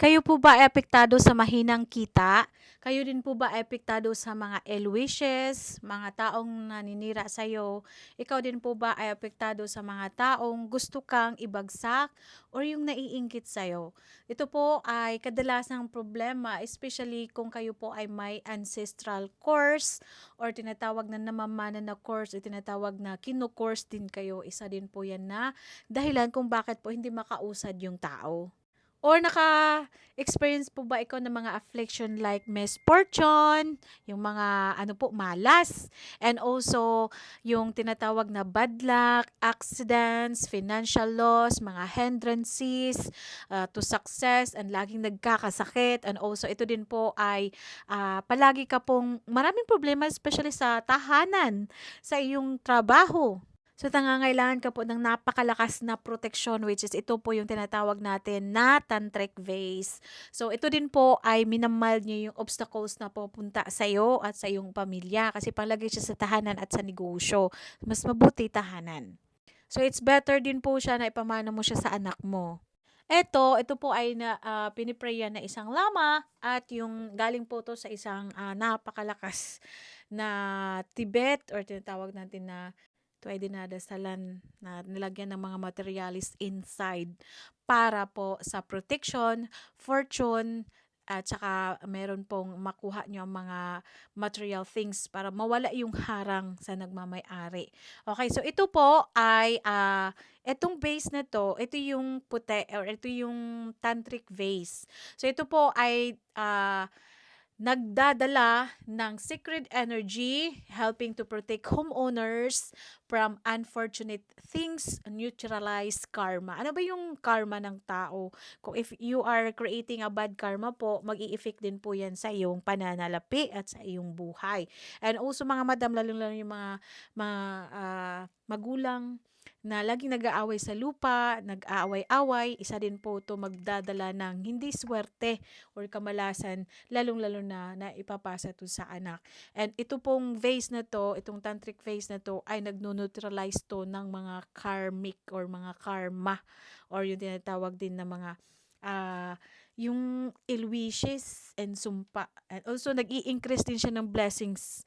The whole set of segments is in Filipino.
Kayo po ba ay apektado sa mahinang kita? Kayo din po ba ay apektado sa mga ill wishes, mga taong naninira sa'yo? Ikaw din po ba ay apektado sa mga taong gusto kang ibagsak or yung naiinggit sa'yo? Ito po ay kadalasang problema, especially kung kayo po ay may ancestral curse or tinatawag na namamana na curse o tinatawag na kino-curse din kayo. Isa din po yan na dahilan kung bakit po hindi makausad yung tao. Or naka-experience po ba ikaw ng mga affliction like misfortune, yung mga ano po, malas, and also yung tinatawag na bad luck, accidents, financial loss, mga hindrances uh, to success, and laging nagkakasakit, and also ito din po ay ah, palagi ka pong maraming problema, especially sa tahanan, sa iyong trabaho. So, nangangailangan ka po ng napakalakas na proteksyon which is ito po yung tinatawag natin na tantric vase. So, ito din po ay minamild niyo yung obstacles na pupunta sa iyo at sa iyong pamilya kasi panglagay siya sa tahanan at sa negosyo. Mas mabuti tahanan. So, it's better din po siya na ipamana mo siya sa anak mo. Eto, ito po ay na, ah, piniprayan na isang lama at yung galing po to sa isang ah, napakalakas na Tibet or tinatawag natin na ito ay dinadasalan na nilagyan ng mga materialis inside para po sa protection, fortune, at saka meron pong makuha nyo ang mga material things para mawala yung harang sa nagmamay-ari. Okay, so ito po ay ah, etong vase na to, ito yung puti or ito yung tantric vase. So ito po ay ah, nagdadala ng secret energy helping to protect homeowners from unfortunate things, neutralize karma. Ano ba yung karma ng tao? Kung if you are creating a bad karma po, mag effect din po yan sa iyong pananalapi at sa iyong buhay. And also mga madam, lalo lalo yung mga, mga ah, magulang, na laging nag-aaway sa lupa, nag-aaway-away, isa din po to magdadala ng hindi swerte or kamalasan, lalong-lalo na na ipapasa to sa anak. And ito pong vase na to, itong tantric vase na to, ay nagno-neutralize to ng mga karmic or mga karma or yung tinatawag din na mga ah, yung ill wishes and sumpa. And also, nag-i-increase din siya ng blessings.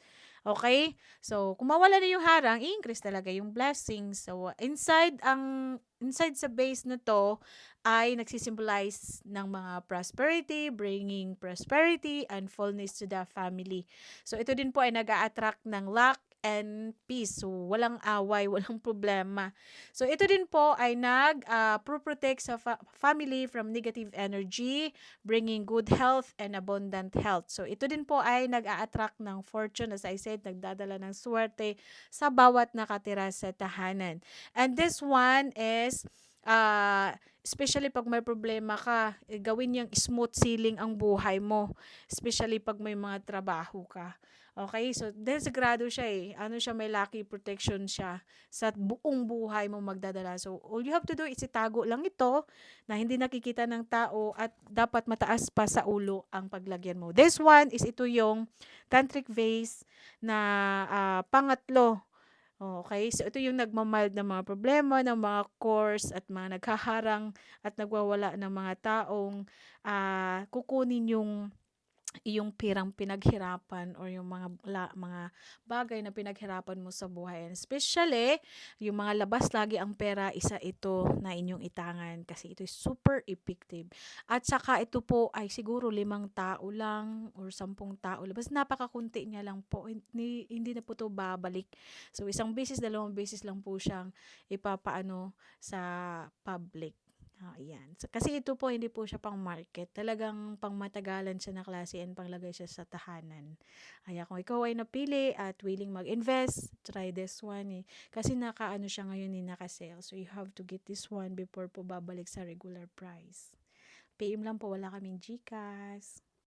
Okay? So, kung mawala na yung harang, i-increase talaga yung blessings. So, inside ang inside sa base na to ay nagsisimbolize ng mga prosperity, bringing prosperity and fullness to the family. So, ito din po ay nag attract ng luck and peace. So, walang away, walang problema. So, ito din po ay nag-protect sa fa- family from negative energy, bringing good health and abundant health. So, ito din po ay nag-a-attract ng fortune. As I said, nagdadala ng swerte sa bawat nakatira sa tahanan. And this one is uh, especially pag may problema ka, eh, gawin niyang smooth sailing ang buhay mo. Especially pag may mga trabaho ka. Okay, so dahil sagrado siya eh. Ano siya, may lucky protection siya sa buong buhay mo magdadala. So, all you have to do is itago lang ito na hindi nakikita ng tao at dapat mataas pa sa ulo ang paglagyan mo. This one is ito yung tantric vase na ah, pangatlo. Okay, so ito yung nagmamild ng mga problema, ng mga course at mga naghaharang at nagwawala ng mga taong ah, kukunin yung yung pirang pinaghirapan or yung mga la, mga bagay na pinaghirapan mo sa buhay. And especially, yung mga labas lagi ang pera, isa ito na inyong itangan kasi ito is super effective. At saka ito po ay siguro limang tao lang or sampung tao. Basta napakakunti niya lang po. Hindi, hindi na po to babalik. So, isang beses, dalawang beses lang po siyang ipapaano sa public. Ah, ayan. So, kasi ito po hindi po siya pang market. Talagang pang matagalan siya na klase and panglagay siya sa tahanan. Kaya kung ikaw ay napili at willing mag-invest, try this one eh. Kasi nakaano siya ngayon ni eh, naka-sale. So you have to get this one before po babalik sa regular price. PM lang po, wala kaming GCash.